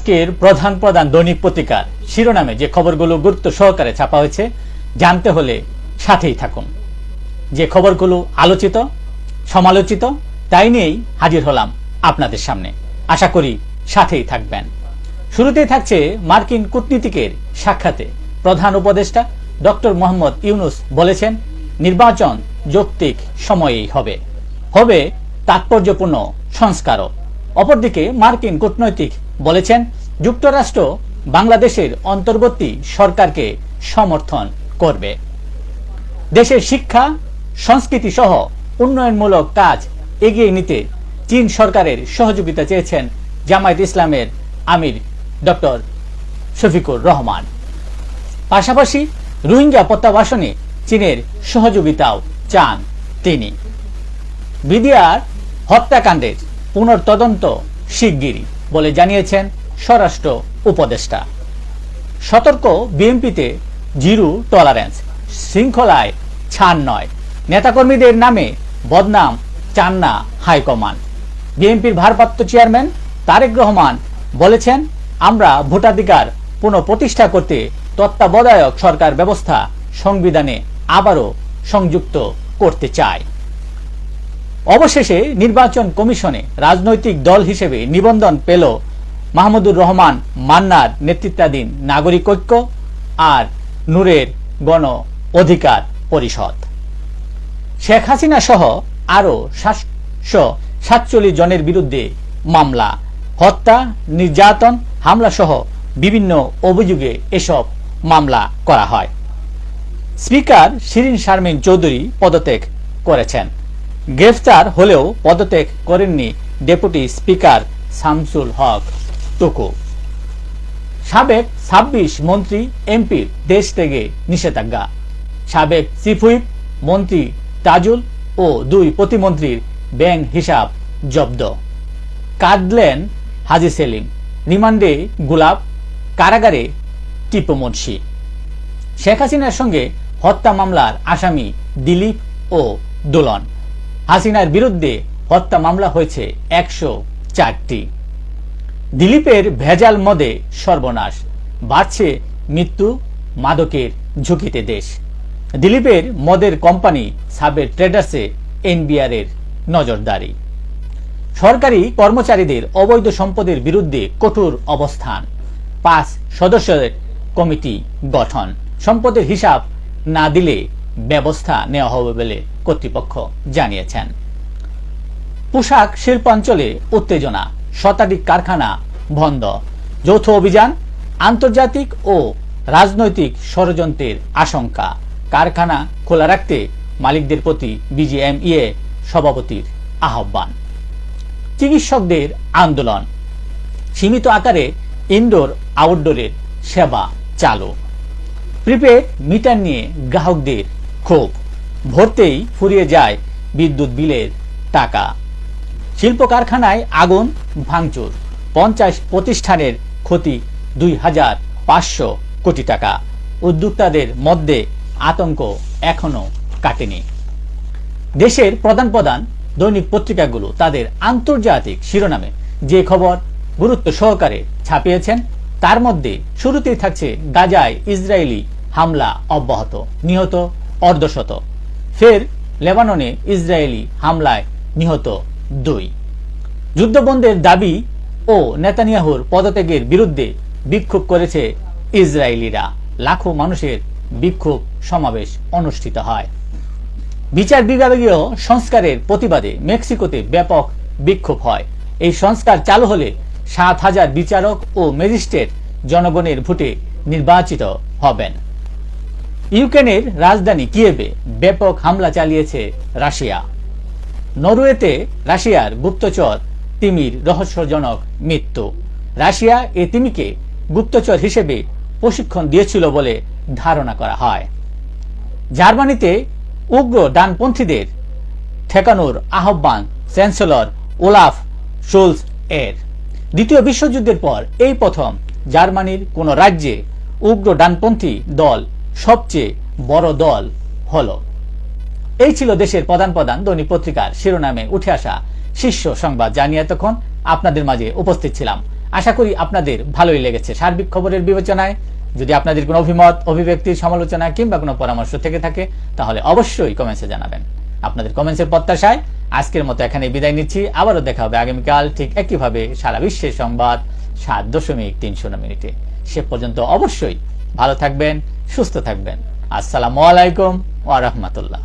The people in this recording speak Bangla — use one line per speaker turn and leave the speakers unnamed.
আজকের প্রধান প্রধান দৈনিক পত্রিকার শিরোনামে যে খবরগুলো গুরুত্ব সহকারে ছাপা হয়েছে, জানতে হলে সাথেই থাকুন। যে খবরগুলো আলোচিত, সমালোচিত, তাই নিয়েই হাজির হলাম আপনাদের সামনে। আশা করি সাথেই থাকবেন। শুরুতেই থাকছে মার্কিন কূটনীতিকের সাক্ষাতে। প্রধান উপদেষ্টা ডক্টর মোহাম্মদ ইউনুস বলেছেন, নির্বাচন যৌক্তিক সময়েই হবে। হবে তাৎপর্যপূর্ণ সংস্কারও। অপরদিকে মার্কিন কূটনৈতিক বলেছেন, যুক্তরাষ্ট্র বাংলাদেশের অন্তর্বর্তী সরকারকে সমর্থন করবে। দেশের শিক্ষা সংস্কৃতি সহ উন্নয়নমূলক কাজ এগিয়ে নিতে চীন সরকারের সহযোগিতা চেয়েছেন জামায়াত ইসলামের আমির ডক্টর শফিকুর রহমান। পাশাপাশি রোহিঙ্গা প্রত্যাবাসনে চীনের সহযোগিতাও চান তিনি। বিডিআর হত্যাকাণ্ডের পুনর্তদন্ত শিগগিরই। বলে জানিয়েছেন স্বরাষ্ট্র উপদেষ্টা। সতর্ক বিএনপিতে জিরো টলারেন্স শৃঙ্খলায় ছাড় নয়। নেতাকর্মীদের নামে বদনাম চান না হাইকমান্ড। বিএনপির ভারপ্রাপ্ত চেয়ারম্যান তারেক রহমান বলেছেন, আমরা ভোটাধিকার পুনঃপ্রতিষ্ঠা করতে তত্ত্বাবধায়ক সরকার ব্যবস্থা সংবিধানে আবারও সংযুক্ত করতে চায় অবশেষে নির্বাচন কমিশনে রাজনৈতিক দল হিসেবে নিবন্ধন পেল মাহমুদুর রহমান, মান্নার নেতৃত্বাধীন নাগরিক ঐক্য আর নূরের গণ অধিকার পরিষদ। শেখ হাসিনা সহ আরও সাতশো সাতচল্লিশ জনের বিরুদ্ধে মামলা, হত্যা, নির্যাতন হামলা সহ বিভিন্ন অভিযোগে এসব মামলা করা হয়। স্পিকার শিরিন শারমিন চৌধুরী পদত্যাগ করেছেন। গ্রেফতার হলেও পদত্যাগ করেননি ডেপুটি স্পিকার শামসুল হক। টুকু। সাবেক ছাব্বিশ মন্ত্রী এমপির দেশ থেকে নিষেধাজ্ঞা। সাবেক চিফ হুইপ মন্ত্রী তাজুল ও দুই প্রতিমন্ত্রীর ব্যাংক হিসাব জব্দ। কাঁদলেন হাজি সেলিম। রিমান্ডে গুলাব কারাগারে টিপু মুন্সি। শেখ হাসিনার সঙ্গে হত্যা মামলার আসামি দিলীপ ও দোলন। হাসিনার বিরুদ্ধে হত্যা মামলা হয়েছে একশো চারটি। দিলীপের ভেজাল মদে সর্বনাশ, বাড়ছে মৃত্যু মাদকের ঝুঁকিতে দেশ। দিলীপের মদের কোম্পানি সাবের ট্রেডার্সে এনবিআর এর নজরদারি। সরকারি কর্মচারীদের অবৈধ সম্পদের বিরুদ্ধে কঠোর অবস্থান। পাঁচ সদস্যের কমিটি গঠন। সম্পদের হিসাব না দিলে ব্যবস্থা নেওয়া হবে বলে কর্তৃপক্ষ জানিয়েছেন। পোশাক শিল্পাঞ্চলে উত্তেজনা, শতাধিক কারখানা বন্ধ। যৌথ অভিযান, আন্তর্জাতিক ও রাজনৈতিক ষড়যন্ত্রের আশঙ্কা। কারখানা খোলা রাখতে মালিকদের প্রতি বিজিএমইএ সভাপতির আহ্বান। চিকিৎসকদের আন্দোলন, সীমিত আকারে ইনডোর, আউটডোরের সেবা চালু। প্রিপেড মিটার নিয়ে গ্রাহকদের ক্ষোভ ভরতেই ফুরিয়ে যায় বিদ্যুৎ বিলের টাকা। শিল্প কারখানায় আগুন, ভাঙচুর, পঞ্চাশ প্রতিষ্ঠানের ক্ষতি দুই হাজার পাঁচশো কোটি টাকা। উদ্যোক্তাদের মধ্যে আতঙ্ক এখনও কাটেনি। দেশের প্রধান প্রধান দৈনিক পত্রিকাগুলো তাদের আন্তর্জাতিক শিরোনামে যে খবর গুরুত্ব সহকারে ছাপিয়েছেন, তার মধ্যে শুরুতেই থাকছে গাজায় ইসরায়েলি হামলা অব্যাহত। নিহত অর্ধশত। ফের লেবাননে ইসরায়েলি হামলায় নিহত দুই। যুদ্ধবন্ধের দাবি ও নেতানিয়াহুর পদত্যাগের বিরুদ্ধে বিক্ষোভ করেছে ইসরায়েলিরা। লাখো মানুষের বিক্ষোভ সমাবেশ অনুষ্ঠিত হয়। বিচার বিভাগীয় সংস্কারের প্রতিবাদে মেক্সিকোতে ব্যাপক বিক্ষোভ হয়। এই সংস্কার চালু হলে সাত হাজার বিচারক ও ম্যাজিস্ট্রেট জনগণের ভোটে নির্বাচিত হবেন। ইউক্রেনের রাজধানী কিয়েভে ব্যাপক হামলা চালিয়েছে রাশিয়া। নরওয়েতে রাশিয়ার গুপ্তচর তিমির রহস্যজনক মৃত্যু। রাশিয়া এ তিমিকে গুপ্তচর হিসেবে প্রশিক্ষণ দিয়েছিল বলে ধারণা করা হয়। জার্মানিতে উগ্র ডানপন্থীদের ঠেকানোর আহ্বান চ্যান্সেলর ওলাফ শোলস এর। দ্বিতীয় বিশ্বযুদ্ধের পর এই প্রথম জার্মানির কোন রাজ্যে উগ্র ডানপন্থী দল সবচেয়ে বড় দল হলো। এই ছিল দেশের প্রধান প্রধান দৈনিক পত্রিকার শিরোনামে উঠে আসা শীর্ষ সংবাদ। জানিয়ে এতক্ষণ আপনাদের মাঝে উপস্থিত ছিলাম। আশা করি আপনাদের ভালোই লেগেছে সার্বিক খবরের বিবেচনায়। যদি আপনাদের কোনো অভিমত, অভিব্যক্তির সমালোচনা কিংবা কোনো পরামর্শ থেকে থাকে, তাহলে অবশ্যই কমেন্টসে জানাবেন। আপনাদের কমেন্টসের প্রত্যাশায় আজকের মতো এখানে বিদায় নিচ্ছি। আবারও দেখা হবে আগামীকাল ঠিক একইভাবে সারা বিশ্বের সংবাদ সাত দশমিক তিনশো মিনিটে। সে পর্যন্ত অবশ্যই ভালো থাকবেন সুস্থ থাকবেন। আসসালামু আলাইকুম ওয়া রাহমাতুল্লাহ।